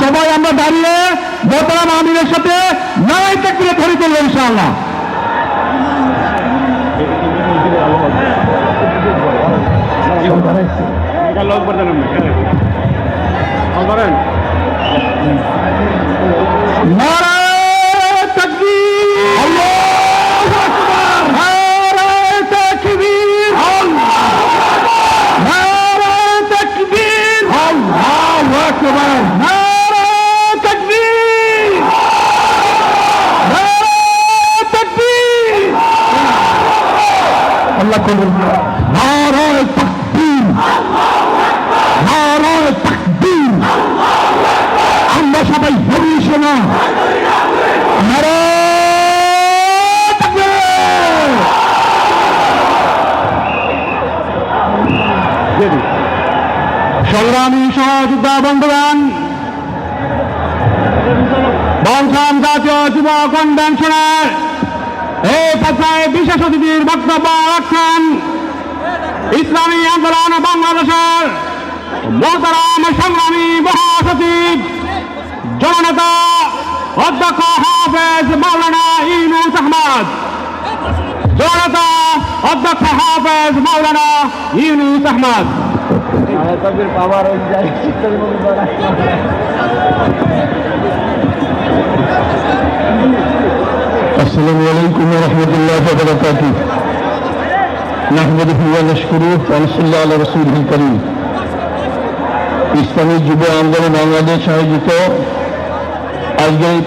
সবাই আমরা দাঁড়িয়ে বর্তমান আমিরের সাথে নারাই চাকরি ধরে তুলব ইনশাআল্লাহ। লোক আল্লাহ করুন। নারায় তাকবীর। নারায় তাকবীর। আমরা সবাই নারায় তাকবীর। সংগ্রামী সহযোদ্ধা বন্ধুগণ বংশাম জাতীয় যুব কনভেনশনের এই পর্যায়ে বিশেষ অতিথির বক্তব্য রাখছেন ইসলামী আন্দোলন বাংলাদেশের মহতারাম সংগ্রামী মহাসচিব, জননেতা অধ্যক্ষ হাফেজ মাওলানা ইউনুস আহমদ, জননেতা অধ্যক্ষ হাফেজ মাওলানা ইউনুস আহমদ। السلام عليكم ورحمة الله وبركاته نحمده ونشكره ونصلي على رسوله الكريم ইসলামী যুব আন্দোলন বাংলাদেশ আয়োজিত আজকের এই